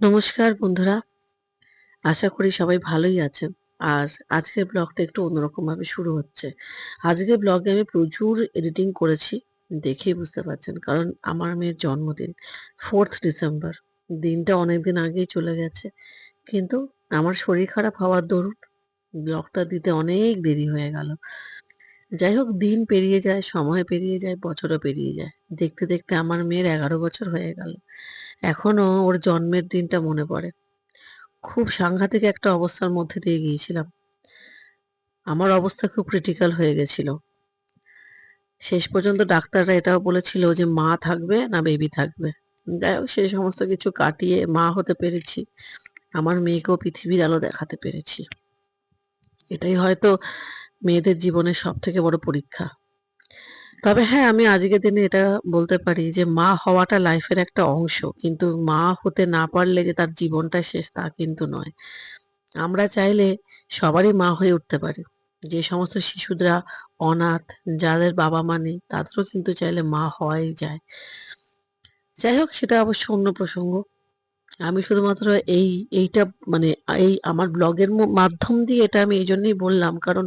নমস্কার বন্ধুরা। আশা করি সবাই ভালোই আছেন। আর আজকের ব্লগটা একটু অন্যরকম ভাবে শুরু হচ্ছে। আজকের ব্লগে আমি প্রচুর এডিটিং করেছি, দেখেই বুঝতে পারছেন। কারণ আমার মেয়ের জন্মদিন ফোর্থ ডিসেম্বর দিনটা অনেকদিন আগেই চলে গেছে। কিন্তু আমার শরীর খারাপ হওয়ার দরুন ব্লগটা দিতে অনেক দেরি হয়ে গেল। যাই হোক, দিন পেরিয়ে যায়, সময় পেরিয়ে যায়, বছরও পেরিয়ে যায়। দেখতে দেখতে আমার মেয়ের এগারো বছর হয়ে গেল। এখনও ওর জন্মের দিনটা মনে পড়ে। খুব সাংঘাতিক একটা অবস্থার মধ্যে দিয়ে গিয়েছিলাম। আমার অবস্থা খুব ক্রিটিক্যাল হয়ে গেছিল। শেষ পর্যন্ত ডাক্তাররা এটাও বলেছিল যে, মা থাকবে না বেবি থাকবে। যাই হোক সেই সমস্ত কিছু কাটিয়ে মা হতে পেরেছি। আমার মেয়েকেও পৃথিবীর আলো দেখাতে পেরেছি। এটাই হয়তো মেয়েদের জীবনের সব থেকে বড় পরীক্ষা। তবে হ্যাঁ আমি আজকের দিনে এটা বলতে পারি যে, মা হওয়াটা লাইফের একটা অংশ। কিন্তু মা হতে না পারলে যে তার জীবনটা শেষ তা কিন্তু নয়। আমরা চাইলে সবারই মা হয়ে উঠতে পারি। যে সমস্ত শিশুরা অনাথ, যাদের বাবা মা নেই, তাদেরও কিন্তু চাইলে মা হওয়াই যায়। যাই হোক, সেটা অবশ্য অন্য প্রসঙ্গ। আমি শুধুমাত্র এই, এইটা মানে এই আমার ব্লগের মাধ্যম দিয়ে এটা আমি এই জন্যই বললাম, কারণ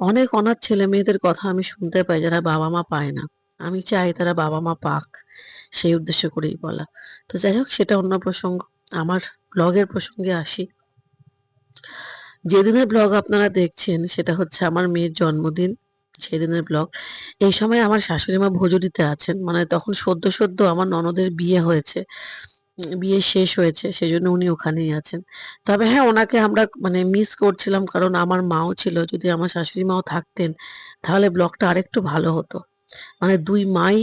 অনেক অনাথ ছেলে মেয়েদের কথা আমি শুনতে পাই যারা বাবা মা পায় না। আমি চাই তারা বাবা মা পাক, সেই উদ্দেশ্য করেই বলা। তো যাই হোক, সেটা অন্য প্রসঙ্গ, আমার ব্লগের প্রসঙ্গে আসি। যেদিনের ব্লগ আপনারা দেখছেন, সেটা হচ্ছে আমার মেয়ের জন্মদিন, সেদিনের ব্লগ। এই সময় আমার শাশুড়ি মা ভোজরিতে আছেন মানে তখন সদ্য সদ্য আমার ননদের বিয়ে হয়েছে। বিয়ে শেষ হয়েছে, সেজন্য উনি ওখানেই আছেন। তবে হ্যাঁ ওনাকে আমরা মানে মিস করছিলাম কারণ আমার মাও ছিল। যদি আমার শাশুড়ি মাও থাকতেন, তাহলে ব্লগটা আরেকটু ভালো হতো। মানে দুই মাই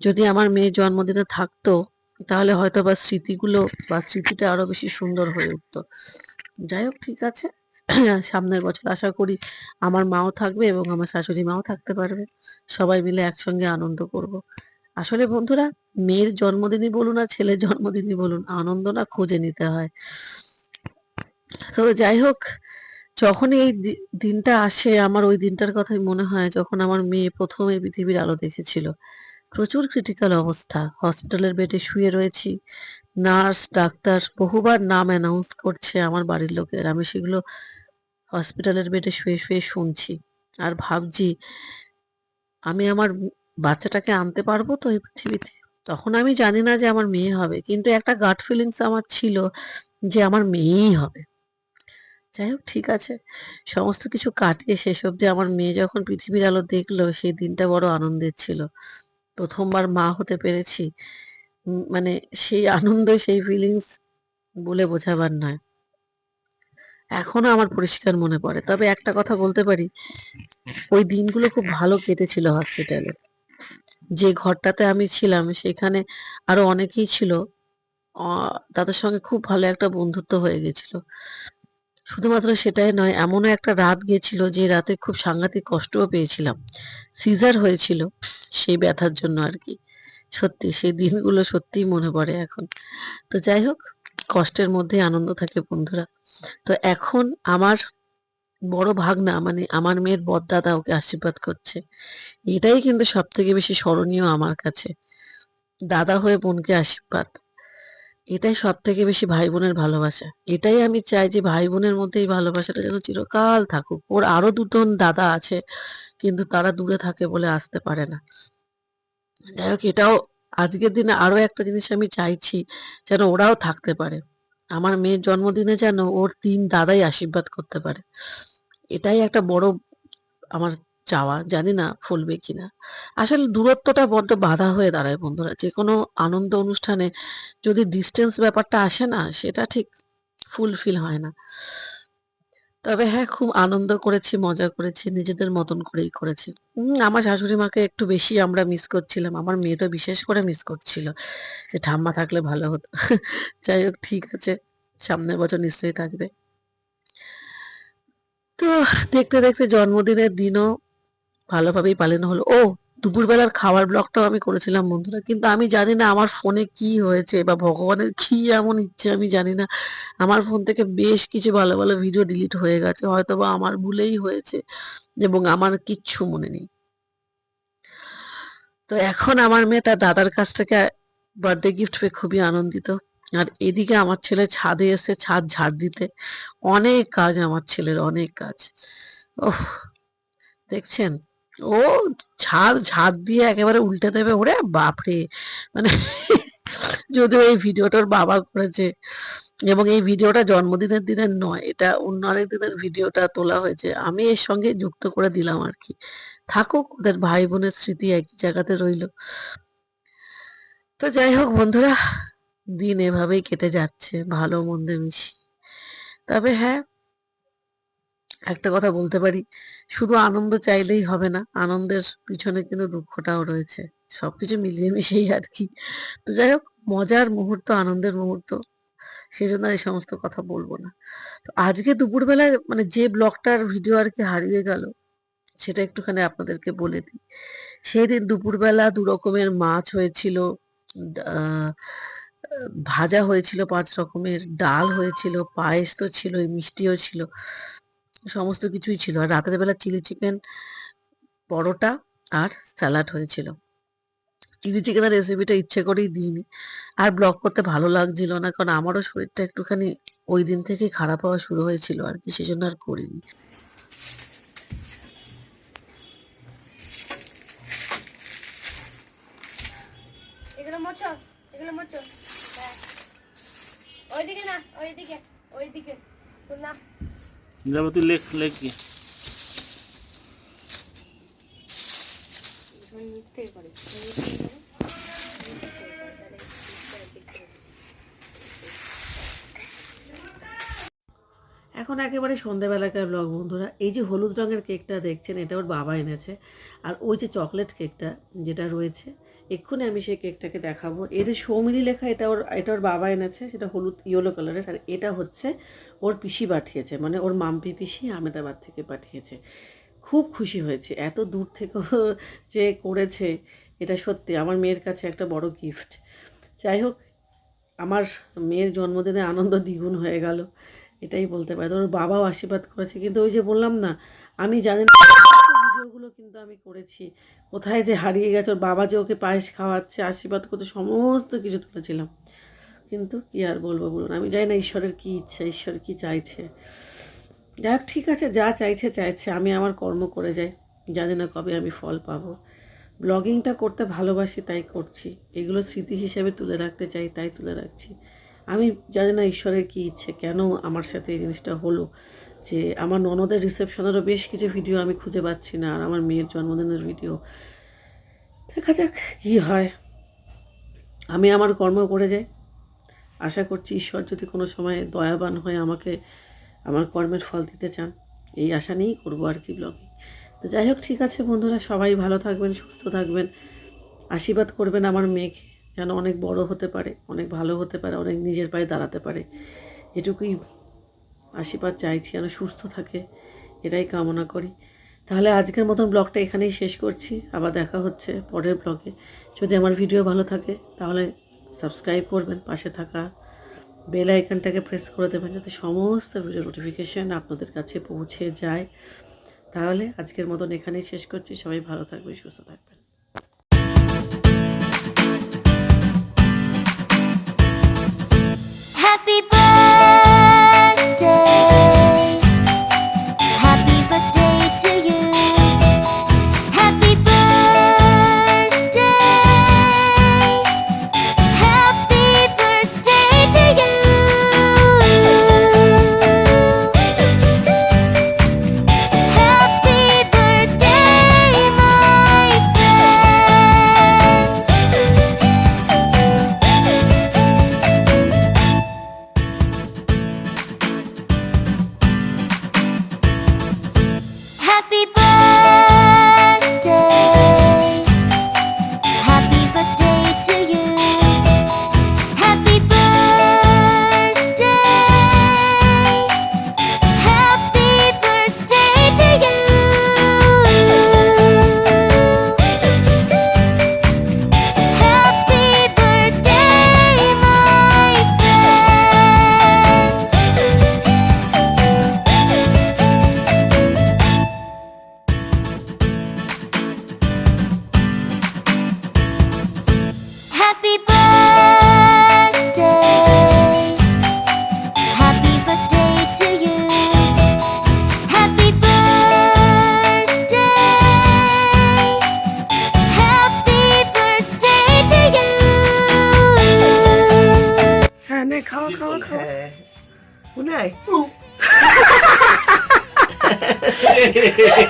যদি আমার মেয়ের জন্মদিনে থাকতো, তাহলে হয়তো বা স্মৃতিগুলো বা স্মৃতিটা আরও বেশি সুন্দর হয়ে উঠতো। যাই হোক, ঠিক আছে। সামনের বছর আশা করি আমার মাও থাকবে এবং আমার শাশুড়ি মাও থাকতে পারবে। সবাই মিলে একসঙ্গে আনন্দ করব। আসলে বন্ধুরা, মেয়ের জন্মদিনই বলুন আর ছেলের জন্মদিনই বলুন, আনন্দ না খুঁজে নিতে হয়। তো যাই হোক, যখনই এই দিনটা আসে, আমার ওই দিনটার কথাই মনে হয় যখন আমার মেয়ে প্রথম এই পৃথিবীর আলো দেখেছিল। প্রচুর ক্রিটিক্যাল অবস্থা। হসপিটালের বেডে শুয়ে রয়েছি। নার্স, ডাক্তার বহুবার নাম অ্যানাউন্স করছে আমার বাড়ির লোকের। আমি সেগুলো হসপিটালের বেডে শুয়ে শুয়ে শুনছি। আর ভাবছি, আমি আমার বাচ্চাটাকে আনতে পারব তো এই পৃথিবীতে? তখন আমি জানি না যে আমার মেয়ে হবে, কিন্তু একটা গাট ফিলিংস আমার ছিল যে আমার মেয়েই হবে। যাই হোক, ঠিক আছে। সমস্ত কিছু কাটিয়ে শেষ অবধি আমার মেয়ে যখন পৃথিবীর আলো দেখল, সেই দিনটা বড় আনন্দের ছিল। প্রথমবার মা হতে পেরেছি। মানে সেই আনন্দ, সেই ফিলিংস বলে বোঝাবার নয়। এখনও আমার পরিষ্কার মনে পড়ে। তবে একটা কথা বলতে পারি, ওই দিনগুলো খুব ভালো কেটেছিল হসপিটালে যে ঘরটাতে আমি ছিলাম, সেখানে আরও অনেকেই ছিল তাদের সঙ্গে খুব ভালো একটা বন্ধুত্ব হয়ে গেছিল। শুধুমাত্র সেটাই নয়, এমনও একটা রাত গিয়েছিল যে রাতে খুব সাংঘাতিক কষ্টও পেয়েছিলাম। সিজার হয়েছিল সেই ব্যথার জন্য আর কি। সত্যি, সেই দিনগুলো সত্যিই মনে পড়ে এখন। তো যাই হোক, কষ্টের মধ্যে আনন্দ থাকে বন্ধুরা। তো এখন আমার বড় ভাগনা মানে আমার মেয়ের বদদাদা ওকে আশীর্বাদ করছে। এটাই কিন্তু সব থেকে বেশি স্মরণীয় আমার কাছে। দাদা হয়ে বোনকে আশীর্বাদ। এটাই সব থেকে বেশি ভাই বোনের ভালোবাসা। এটাই আমি চাই যে ভাই বোনের মধ্যে এই ভালোবাসাটা যেন চিরকাল থাকুক। ওর আরও দুজন দাদা আছে, কিন্তু তারা দূরে থাকে বলে আসতে পারে না। যাই হোক, এটাও আজকের দিনে আরও একটা জিনিস আমি চাইছি, যেন ওরাও থাকতে পারে। আমার মেয়ের জন্মদিনে যেন ওর তিন দাদাই আশীর্বাদ করতে পারে। এটাই একটা বড় আমার চাওয়া, জানি না ফুলবে কিনা। আসলে দূরত্বটা বড্ড বাধা হয়ে দাঁড়ায় বন্ধুরা। যে কোনো আনন্দ অনুষ্ঠানে যদি ডিস্টেন্স ব্যাপারটা আসে না, সেটা ঠিক ফুলফিল হয় না। তবে হ্যাঁ খুব আনন্দ করেছি, মজা করেছি, নিজেদের মতন করেই করেছি। আমার শাশুড়ি মাকে একটু বেশি আমরা মিস করছিলাম। আমার মেয়ে তো বিশেষ করে মিস করছিল যে ঠাম্মা থাকলে ভালো হতো। যাই হোক, ঠিক আছে। সামনের বছর নিশ্চয়ই থাকবে। তো দেখতে দেখতে জন্মদিনের দিনও ভালোভাবেই পালন হলো। ও দুপুরবেলার খাওয়ার ব্লগটাও আমি করেছিলাম, বন্ধুরা। কিন্তু আমি জানি না আমার ফোনে কি হয়েছে বা ভগবানের কি এমন ইচ্ছে, আমি জানি না। আমার ফোন থেকে বেশ কিছু ভালো ভালো ভিডিও ডিলিট হয়ে গেছে হয়তো বা আমার ভুলেই হয়েছে এবং আমার কিচ্ছু মনে নেই। তো এখন আমার মেয়ে তার দাদার কাছ থেকে বার্থডে গিফট পেয়ে খুবই আনন্দিত। আর এদিকে আমার ছেলে ছাদে এসে ছাদ ঝাড় দিতে অনেক কাজ আমার ছেলের, অনেক কাজ। ওহ দেখছেন? ও ছাদ ঝাড় দিয়ে একেবারে উল্টে দেবে, ওরে বাপরে! মানে যদিও এই ভিডিওটা ওর বাবা করেছে এবং এই ভিডিওটা জন্মদিনের দিনের নয়, এটা অন্য আরেক দিনের ভিডিওটা তোলা হয়েছে, আমি এর সঙ্গে যুক্ত করে দিলাম আর কি। থাকুক, ওদের ভাই বোনের স্মৃতি একই জায়গাতে রইল। তো যাই হোক বন্ধুরা দিন এভাবেই কেটে যাচ্ছে ভালো মন্দে মিশি তবে হ্যাঁ একটা কথা বলতে পারি শুধু আনন্দ চাইলেই হবে না আনন্দের পিছনে কিন্তু দুঃখটাও রয়েছে সবকিছু মিলিয়ে মিশিয়েই আর কি। তো যাই হোক মজার মুহূর্ত আনন্দের মুহূর্ত সেই জন্য এই সমস্ত কথা বলব না। তো আজকে দুপুরবেলায় মানে যে ব্লগটার ভিডিও আর কি হারিয়ে গেল সেটা একটুখানি আপনাদেরকে বলে দিই। সেই দিন দুপুরবেলা দু রকমের মাছ হয়েছিল আহ, ভাজা হয়েছিল পাঁচ রকমের, ডাল হয়েছিল, পায়েস তো ছিল মিষ্টিও ছিল, সমস্ত কিছুই ছিল। আর রাতের বেলা চিলি চিকেন পরোটা আর স্যালাড হয়েছিল। চিলি চিকেনের রেসিপিটা ইচ্ছে করেই দিইনি। আর ব্লগ করতে ভালো লাগছিল না, কারণ আমারও শরীরটা একটুখানি ওই দিন থেকেই খারাপ হওয়া শুরু হয়েছিল আর কি, সেজন্য আর করিনি। এগুলো মোচো এগুলো মোচো। ওইদিকে ওইদিকে। না। যাব তুই লেখ লেখ কি? করে এখন একেবারে সন্ধ্যাবেলাকার ব্লগ বন্ধুরা। এই যে হলুদ রঙের কেকটা দেখছেন, এটা ওর বাবা এনেছে। আর ওই যে চকলেট কেকটা যেটা রয়েছে, এক্ষুনি আমি সেই কেকটাকে দেখাবো। এর সৌমিলি লেখা, এটা ওর এটা ওর বাবা এনেছে, সেটা হলুদ ইয়েলো কালারের আর এটা হচ্ছে ওর পিসি পাঠিয়েছে মানে ওর মাম্পি পিসি আমেদাবাদ থেকে পাঠিয়েছে। খুব খুশি হয়েছে, এত দূর থেকেও যে করেছে, এটা সত্যি আমার মেয়ের কাছে একটা বড় গিফট যাই হোক, আমার মেয়ের জন্মদিনে আনন্দ দ্বিগুণ হয়ে গেল। এটাই বলতে পারি। ওর বাবাও আশীর্বাদ করেছে। কিন্তু ওই যে বললাম না, আমি জানি ভিডিওগুলো কিন্তু আমি করেছি। কোথায় যে হারিয়ে গেছে, ওর বাবা যে ওকে পায়েস খাওয়াচ্ছে, আশীর্বাদ করতে সমস্ত কিছু তুলেছিলাম। কিন্তু কি আর বলব বলুন, আমি জানি না ঈশ্বরের কী ইচ্ছা, ঈশ্বর কী চাইছে। যাই ঠিক আছে, যা চাইছে চাইছে। আমি আমার কর্ম করে যাই। জানি না কবে আমি ফল পাবো। ব্লগিংটা করতে ভালোবাসি, তাই করছি। এগুলো স্মৃতি হিসেবে তুলে রাখতে চাই, তাই তুলে রাখছি। আমি জানি না ঈশ্বরের কী ইচ্ছে, কেন আমার সাথে এই জিনিসটা হলো যে আমার ননদের রিসেপশনেরও বেশ কিছু ভিডিও আমি খুঁজে পাচ্ছি না, আর আমার মেয়ের জন্মদিনের ভিডিও দেখা যাক কী হয়। আমি আমার কর্ম করে যাই। আশা করছি ঈশ্বর যদি কোনো সময় দয়াবান হয়ে আমাকে আমার কর্মের ফল দিতে চান, এই আশা নিয়েই করব আর কি ব্লগিং তো যাই হোক, ঠিক আছে বন্ধুরা, সবাই ভালো থাকবেন, সুস্থ থাকবেন। আশীর্বাদ করবেন আমার মেয়েকে। যেন অনেক বড় হতে পারে, অনেক ভালো হতে পারে, অনেক নিজের পায়ে দাঁড়াতে পারে। এটুকুই আশীর্বাদ চাইছি, যেন সুস্থ থাকে, এটাই কামনা করি। তাহলে আজকের মতন ব্লগটা এখানেই শেষ করছি। আবার দেখা হচ্ছে পরের ব্লগে। যদি আমার ভিডিও ভালো থাকে, তাহলে সাবস্ক্রাইব করবেন, পাশে থাকা বেল আইকনটাকে প্রেস করে দেবেন, যাতে সমস্ত ভিডিও নোটিফিকেশান আপনাদের কাছে পৌঁছে যায়। তাহলে আজকের মতন এখানেই শেষ করছি। সবাই ভালো থাকবেন, সুস্থ থাকবেন।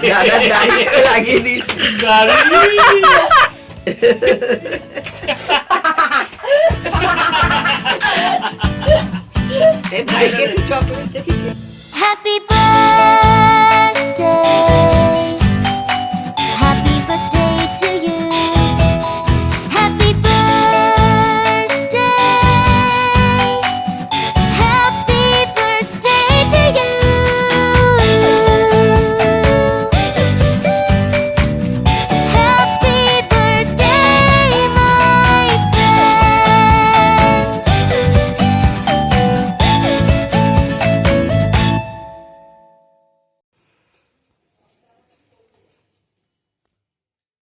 দাদা দাঁড়িয়ে লাগিয়ে দিস এই ভাইকে একটু চকলেট দেখি